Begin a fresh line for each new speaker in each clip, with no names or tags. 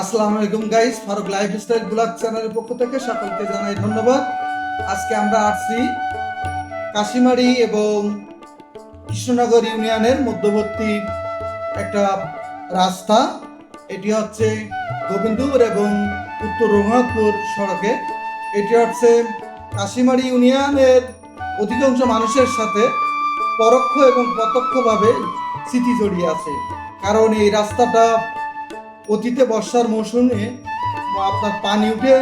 আসসালামু আলাইকুম guys Faruk lifestyle blog চ্যানেলের পক্ষ থেকে সকলকে জানাই ধন্যবাদ। আজকে আমরা আসছি কাশিমারি এবং কৃষ্ণনগর ইউনিয়নের মধ্যবর্তী একটা রাস্তা। এটি হচ্ছে গোবিন্দপুর এবং উত্তর রঘুনাথপুর সড়কে। এটি হচ্ছে কাশিমারি ইউনিয়নের অধিকাংশ মানুষের সাথে পরোক্ষ এবং প্রত্যক্ষভাবে স্মৃতি জড়িয়ে আছে। কারণ এই রাস্তাটা অতীতে বর্ষার মৌসুমে আপনার পানি উঠে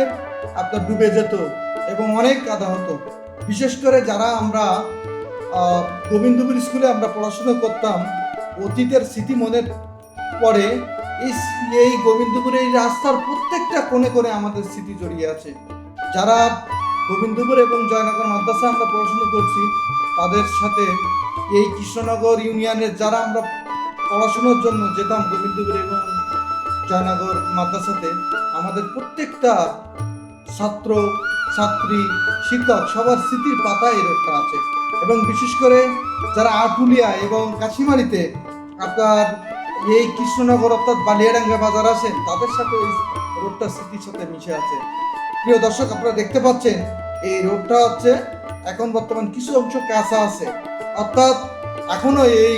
আপনার ডুবে যেত এবং অনেক কাদা হতো। বিশেষ করে যারা আমরা গোবিন্দপুর স্কুলে আমরা পড়াশোনা করতাম, অতীতের স্মৃতি মনে পড়ে, এই এই গোবিন্দপুর এই রাস্তার প্রত্যেকটা কোণে কোণে আমাদের স্মৃতি জড়িয়ে আছে। যারা গোবিন্দপুর এবং জয়নগর মাদ্রাসা আমরা পড়াশোনা করছি, তাদের সাথে এই কৃষ্ণনগর ইউনিয়নের যারা আমরা পড়াশোনার জন্য যেতাম গোবিন্দপুর এবং জয়নগর মাদ্রাসাতে আমাদের প্রত্যেকটা ছাত্র, ছাত্রী, শিক্ষক সবার স্মৃতির পাতায় রোডটা আছে। এবং বিশেষ করে যারা আটুলিয়া এবং কাশিমারিতে আপনার এই কৃষ্ণনগর অর্থাৎ বালিয়াডাঙ্গা বাজার আছেন, তাদের সাথে ওই রোডটা স্মৃতির সাথে মিশে আছে। প্রিয় দর্শক, আপনারা দেখতে পাচ্ছেন, এই রোডটা হচ্ছে এখন বর্তমান কিছু অংশ কাঁচা আছে। অর্থাৎ এখনও এই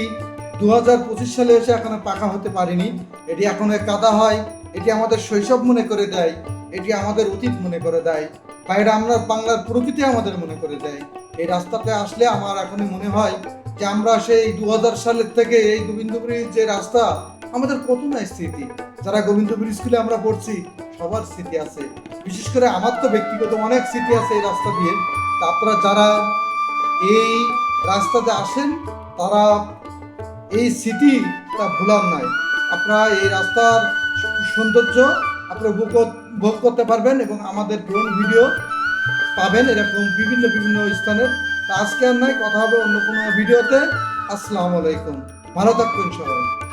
দু হাজার পঁচিশ সালে এসে এখনও পাকা হতে পারেনি। এটি এখনও কাদা হয়। এটি আমাদের শৈশব মনে করে দেয়। এটি আমাদের অতীত মনে করে দেয়। বা এটা আমরা বাংলার প্রকৃতি আমাদের মনে করে দেয়। এই রাস্তাতে আসলে আমার এখনই মনে হয় যে আমরা সেই দু হাজার সালের থেকে এই গোবিন্দপুরীর যে রাস্তা, আমাদের কত না স্মৃতি। যারা গোবিন্দপুর স্কুলে আমরা পড়ছি, সবার স্মৃতি আছে। বিশেষ করে আমার তো ব্যক্তিগত অনেক স্মৃতি আছে এই রাস্তা দিয়ে। আপনারা যারা এই রাস্তাতে আসেন, তারা এই স্মৃতি তা ভুলার নাই। আপনারা এই রাস্তার সৌন্দর্য আপনারা উপভোগ কর- ভোগ করতে পারবেন এবং আমাদের ড্রোন ভিডিও পাবেন এরকম বিভিন্ন বিভিন্ন স্থানের তা আজকে আর নয় কথা হবে অন্য কোনো ভিডিওতে আসসালামু আলাইকুম। ভালো থাকবেন সবাই।